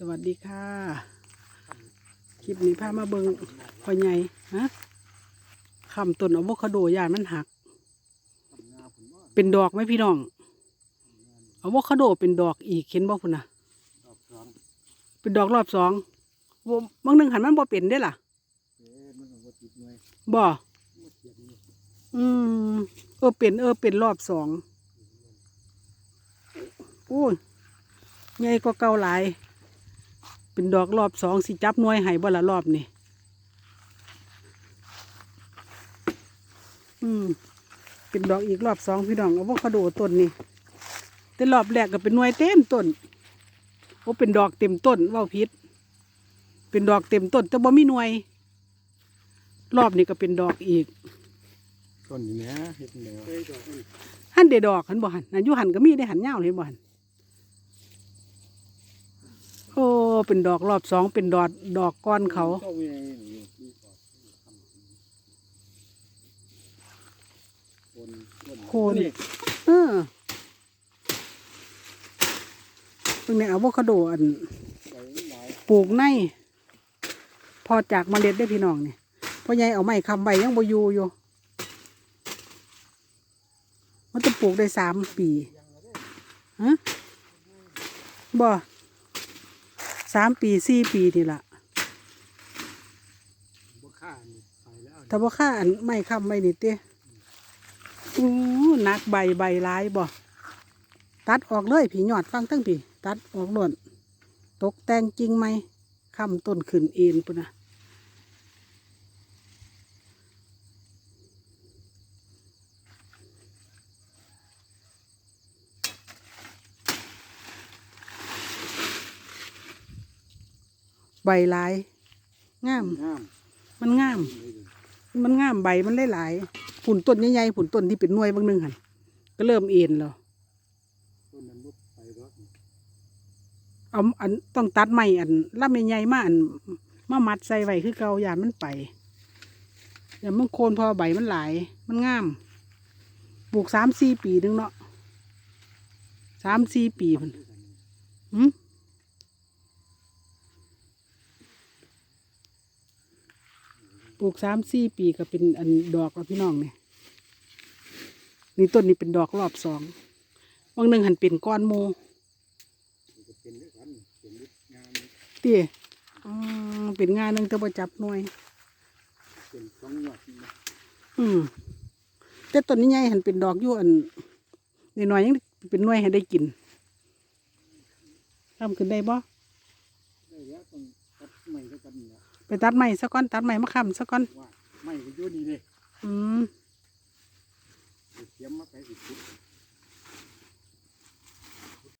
สวัสดีค่ะ คลิปนี้พามาเบิงพ่อใหญ่ฮะคำต้นอะโวคาโดยานมันหัก เป็นดอกไหมพี่น้องอะโวคาโดเป็นดอกอีกเห็นบ่พุ่นะเป็นดอกรอบสองบ่บางหนึ่งหันมันบ่เป็นได้ล่ะบ่อืมเออเป็นเออเป็นรอบสองโอ้ยใหญ่ก็เก่าหลาย เป็นดอกรอบสองสิจับหน่วยให้บ่ละรอบนี่อืมเป็นดอกอีกรอบสองพี่น้องอะโวคาโดต้นนี่แต่รอบแรกก็เป็นหน่วยเต็มต้นโอ้เป็นดอกเต็มต้นเว่าพิษเป็นดอกเต็มต้น แต่บ่มีหน่วย รอบนี้ก็เป็นดอกอีกต้นนี้นะเห็ดแนวหันเดดอกหันบ่หันนั่นอยู่หันก็มีได้หันยาวเห็นบ่หันโอ้ เป็นดอกรอบสองเป็นดอกดอกก้อนเขาเข้าไปในนี่นี่ก่อนคนต้นโคนนี่เออตรงนี้อะโวคาโดอันใบหลายปลูกใน พอจากเมล็ดได้อพี่น้องเนี่ยพ่อใหญ่เอาไม้คำใบยังบ่อยู่อยู่ มันจะปลูกได้สามปีฮะบ่ สามปีสี่ปีนี่ละบ่ค่านี่ไปแล้วแต่ว่าค่าอันไม้คำใบนี่เต้อู้หนักใบใบร้ายบ่ตัดออกเลยผีหยอดฟังตั้งผีตัดออกหล่นตกแต่งจริงไหมคำต้นขึ้นเอ็นปุ่นนะ ใบหลายงาม งามมันงาม มันงามใบมันหลายๆผุนต้นใหญ่ๆผุนต้นที่เป็นหน่วยบางหนึงหันก็เริ่มเอ็นแล้วต้นนั้นบ่ไปรถเอาอันต้องตัดไม้อันลำใหญ่ๆมาอันมามัดใส่ไว้คือเกายานมันไปอย่ามันโคนพอใบมันหลาย มันงามปลูกสามสี่ปีนึงเนาะสามสี่ปีมันหืม ปลูกสามสี่ปีก็เป็นอันดอกแล้วพี่น้องเนี่ยนี่ต้นนี้เป็นดอกรอบสองบางหนึ่งหันเป็นก้อนโมเป็นด้วยนเป็นด้วยงานเตี้ยอเป็นงานหนึ่งแต่บ่จับหน่วยเป็นสองยอดนี่นะอืมแต่ต้นนี้ใหญ่หันเป็นดอกอยู่อันนน้อยยังเป็นหน่วยให้ได้กินทำขึ้นได้บ่ได้แล้ว ต้องตัดไม้แล้วกันนี่นะไปตัดไม้สักก้อนตัดไม้มาค้ำสักก้อนว่าไม้ก็อยู่นี่เลยอืมเตรียมมาไปอีกที